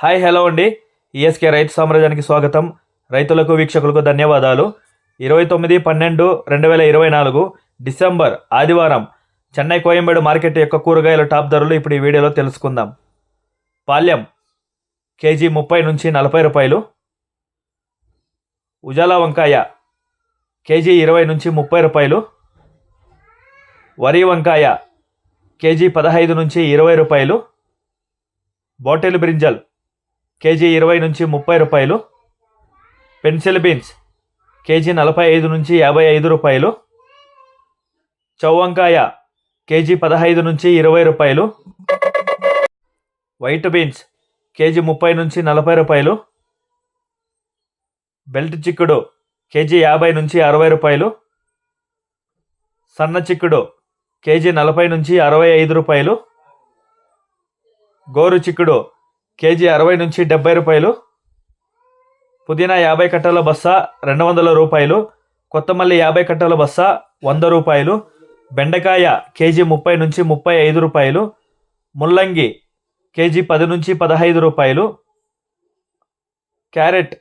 Hi hello అండి. ESK రైతు సామ్రాజ్యానికి స్వాగతం. రైతులకు వీక్షకులకు ధన్యవాదాలు. ఇరవై తొమ్మిది పన్నెండు రెండు వేల ఇరవై నాలుగు డిసెంబర్ ఆదివారం చెన్నై కోయంబేడు మార్కెట్ యొక్క కూరగాయల టాప్ ధరలు ఇప్పుడు ఈ వీడియోలో తెలుసుకుందాం. పాల్యం కేజీ ముప్పై నుంచి నలభై రూపాయలు. ఉజాలా వంకాయ కేజీ ఇరవై నుంచి ముప్పై రూపాయలు. వరి వంకాయ కేజీ పదహైదు నుంచి ఇరవై రూపాయలు. బాటిల్ బ్రింజల్ కేజీ ఇరవై నుంచి ముప్పై రూపాయలు. పెన్సిల్ బీన్స్ కేజీ నలభై ఐదు నుంచి యాభై ఐదు రూపాయలు. చౌవంకాయ కేజీ పదహైదు నుంచి ఇరవై రూపాయలు. వైట్ బీన్స్ కేజీ ముప్పై నుంచి నలభై రూపాయలు. బెల్ట్ చిక్కుడు కేజీ యాభై నుంచి అరవై రూపాయలు. సన్న చిక్కుడు కేజీ నలభై నుంచి అరవై ఐదు రూపాయలు. గోరు చిక్కుడు కేజీ అరవై నుంచి డెబ్బై రూపాయలు. పుదీనా యాభై కట్టల బస్స రెండు వందల రూపాయలు. కొత్తమల్లి యాభై కట్టల బస్స వంద రూపాయలు. బెండకాయ కేజీ ముప్పై నుంచి ముప్పై ఐదు రూపాయలు. ముల్లంగి కేజీ పది నుంచి పదహైదు రూపాయలు. క్యారెట్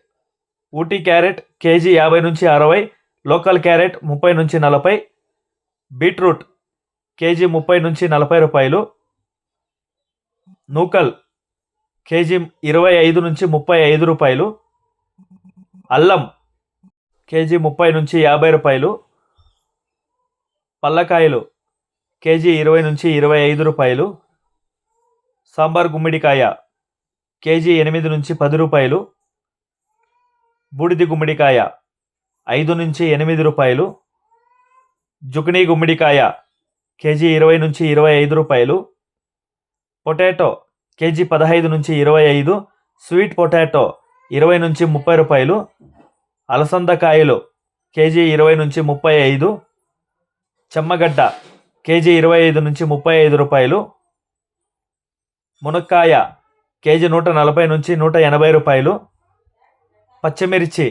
ఊటీ క్యారెట్ కేజీ యాభై నుంచి అరవై. లోకల్ క్యారెట్ ముప్పై నుంచి నలభై. బీట్రూట్ కేజీ ముప్పై నుంచి నలభై రూపాయలు. నూకల్ కేజీ ఇరవై ఐదు నుంచి ముప్పై ఐదు రూపాయలు. అల్లం కేజీ ముప్పై నుంచి యాభై రూపాయలు. పల్లకాయలు కేజీ ఇరవై నుంచి ఇరవై ఐదు రూపాయలు. సాంబార్ గుమ్మిడికాయ కేజీ ఎనిమిది నుంచి పది రూపాయలు. బూడిది గుమ్మిడికాయ ఐదు నుంచి ఎనిమిది రూపాయలు. జుకినీ గుమ్మిడికాయ కేజీ ఇరవై నుంచి ఇరవై ఐదు రూపాయలు. పొటాటో కేజీ పదహైదు నుంచి ఇరవై ఐదు స్వీట్ పొటాటో ఇరవై నుంచి ముప్పై రూపాయలు అలసంద కాయలు కేజీ ఇరవై నుంచి ముప్పై ఐదు చెమ్మగడ్డ కేజీ ఇరవై ఐదు నుంచి ముప్పై ఐదు రూపాయలు మునక్కాయ కేజీ నూట నలభై నుంచి నూట ఎనభై రూపాయలు పచ్చిమిర్చి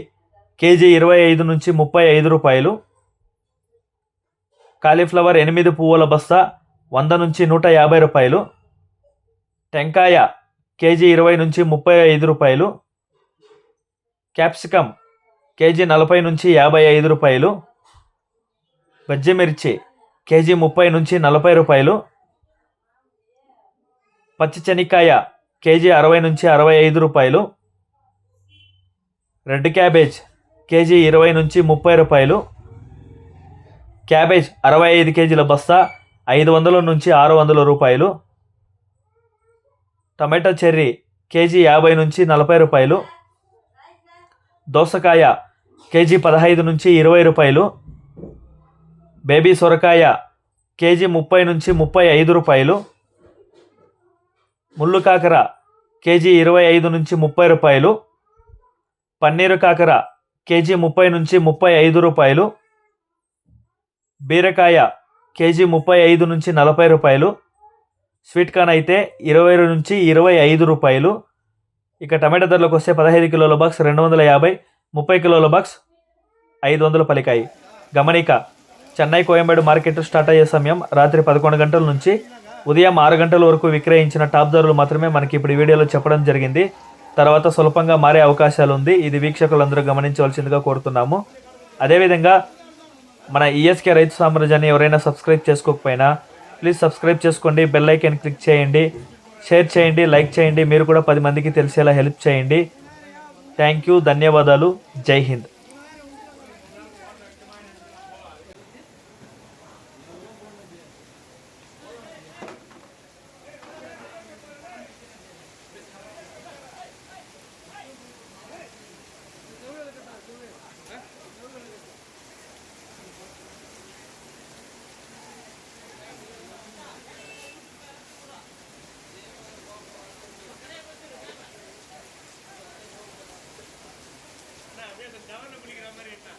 కేజీ ఇరవై ఐదు నుంచి ముప్పై ఐదు రూపాయలు కాలీఫ్లవర్ ఎనిమిది పువ్వుల బస్తా వంద నుంచి నూట యాభై రూపాయలు టెంకాయ కేజీ ఇరవై నుంచి ముప్పై ఐదు రూపాయలు. క్యాప్సికమ్ కేజీ నలభై నుంచి యాభై ఐదు రూపాయలు. మిర్చి కేజీ ముప్పై నుంచి నలభై రూపాయలు. పచ్చి శనక్కాయ కేజీ అరవై నుంచి అరవై ఐదు రూపాయలు. రెడ్ క్యాబేజ్ కేజీ ఇరవై నుంచి ముప్పై రూపాయలు. క్యాబేజ్ అరవై ఐదు కేజీల బస్తా ఐదు వందల నుంచి ఆరు వందల రూపాయలు. టమాటా చెర్రీ కేజీ యాభై నుంచి నలభై రూపాయలు. దోసకాయ కేజీ పదహైదు నుంచి ఇరవై రూపాయలు. బేబీ సొరకాయ కేజీ ముప్పై నుంచి ముప్పై ఐదు రూపాయలు. ముళ్ళు కాకర కేజీ ఇరవై ఐదు నుంచి ముప్పై రూపాయలు. పన్నీరు కాకర కేజీ ముప్పై నుంచి ముప్పై ఐదు రూపాయలు. బీరకాయ కేజీ ముప్పై ఐదు నుంచి నలభై రూపాయలు. స్వీట్ కార్న్ అయితే ఇరవై నుంచి ఇరవై ఐదు రూపాయలు. ఇక టమాటా ధరలకు వస్తే పదహైదు కిలోల బాక్స్ రెండు వందల యాభై ముప్పై కిలోల బాక్స్ ఐదు వందలు పలికాయి. గమనిక చెన్నై కోయంబేడు మార్కెట్ స్టార్ట్ అయ్యే సమయం రాత్రి పదకొండు గంటల నుంచి ఉదయం ఆరు గంటల వరకు విక్రయించిన టాప్ ధరలు మాత్రమే మనకి ఇప్పుడు వీడియోలో చెప్పడం జరిగింది. తర్వాత స్వల్పంగా మారే అవకాశాలు ఉంది. ఇది వీక్షకులందరూ గమనించవలసిందిగా కోరుతున్నాము. అదేవిధంగా మన ఈఎస్కే రైతు సామ్రాజ్యాన్ని ఎవరైనా సబ్స్క్రైబ్ చేసుకోకపోయినా ప్లీజ్ సబ్స్క్రైబ్ చేసుకోండి బెల్ ఐకాన్ క్లిక్ చేయండి షేర్ చేయండి లైక్ చేయండి మీరు కూడా పది మందికి తెలిసేలా హెల్ప్ చేయండి. థ్యాంక్ యూ ధన్యవాదాలు జై హింద్. கவர்ல பிடிக்கிற மாதிரி இருந்தா